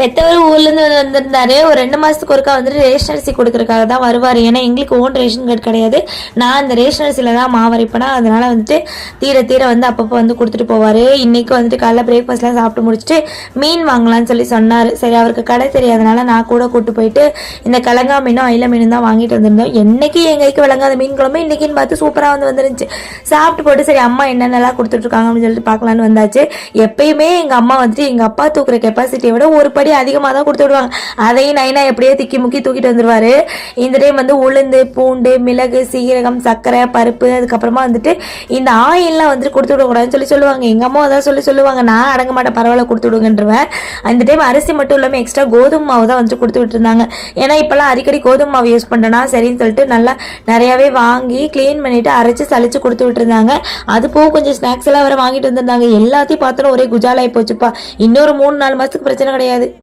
பெத்தவர் ஊர்லேருந்து வந்து வந்திருந்தாரு. ஒரு ரெண்டு மாதத்துக்கு ஒருக்கா வந்துட்டு ரேஷன் அரிசி கொடுக்கறதுக்காக தான் வருவார். ஏன்னா எங்களுக்கு ஓன் ரேஷன் கார்டு கிடையாது. நான் அந்த ரேஷன் அரிசியில் தான் மாவரைப்பேனா அதனால வந்துட்டு தீர தீர வந்து அப்பப்போ வந்து கொடுத்துட்டு போவார். இன்னைக்கு வந்துட்டு காலைல பிரேக்ஃபாஸ்ட்லாம் சாப்பிட்டு முடிச்சுட்டு மீன் வாங்கலாம்னு சொல்லி சொன்னார். சரி அவருக்கு கடை தெரியாதனால நான் கூட கூட்டு போயிட்டு இந்த கலங்கா மீனும் அயில மீனும் தான் வாங்கிட்டு வந்திருந்தோம். என்னைக்கு என் கைக்கு விளங்காத மீன் குழம்பு இன்னைக்குன்னு பார்த்து சூப்பராக வந்து வந்துருந்துச்சு. சாப்பிட்டு போட்டு சரி அம்மா என்னென்னலாம் கொடுத்துட்ருக்காங்க அப்படின்னு சொல்லிட்டு பார்க்கலான்னு வந்தாச்சு. எப்பயுமே எங்கள் அம்மா வந்துட்டு எங்கள் அப்பா தூக்குற கெப்பாசிட்டியை விட ஒரு படி அதிகமாக தான் கொடுத்து விடுவாங்க. அதையும் நைனா எப்படியோ திக்கி முக்கி தூக்கிட்டு வந்துருவாரு. இந்த டைம் வந்து உளுந்து பூண்டு மிளகு சீரகம் சர்க்கரை பருப்பு அதுக்கப்புறமா வந்துட்டு இந்த ஆயிலெலாம் வந்துட்டு கொடுத்து விடக்கூடாதுன்னு சொல்லி சொல்லுவாங்க. எங்கள் அம்மா அதான் சொல்லி சொல்லுவாங்க. நான் அடங்க மாட்டேன் பரவாயில்ல கொடுத்து விடுங்கன்றவேன். அந்த டைம் அரிசி மட்டும் இல்லாமல் எக்ஸ்ட்ரா கோதுமை மாவு தான் வந்துட்டு கொடுத்து விட்டுருந்தாங்க. ஏன்னா இப்போல்லாம் அடிக்கடி கோதுமை மாவு யூஸ் பண்ணுறேன்னா சரின்னு சொல்லிட்டு நல்லா நிறையாவே வாங்கி க்ளீன் பண்ணிட்டு அரைச்சி சளிச்சு கொடுத்து விட்டுருந்தாங்க. அது போக கொஞ்சம் ஸ்நாக்ஸ் எல்லாம் வேற வாங்கிட்டு வந்திருந்தாங்க. எல்லாத்தையும் பார்த்தோன்னா ஒரே குஜாலாகி போச்சுப்பா. இன்னொரு மூணு நாலு மாதத்துக்கு பிரச்சனை கிடையாது.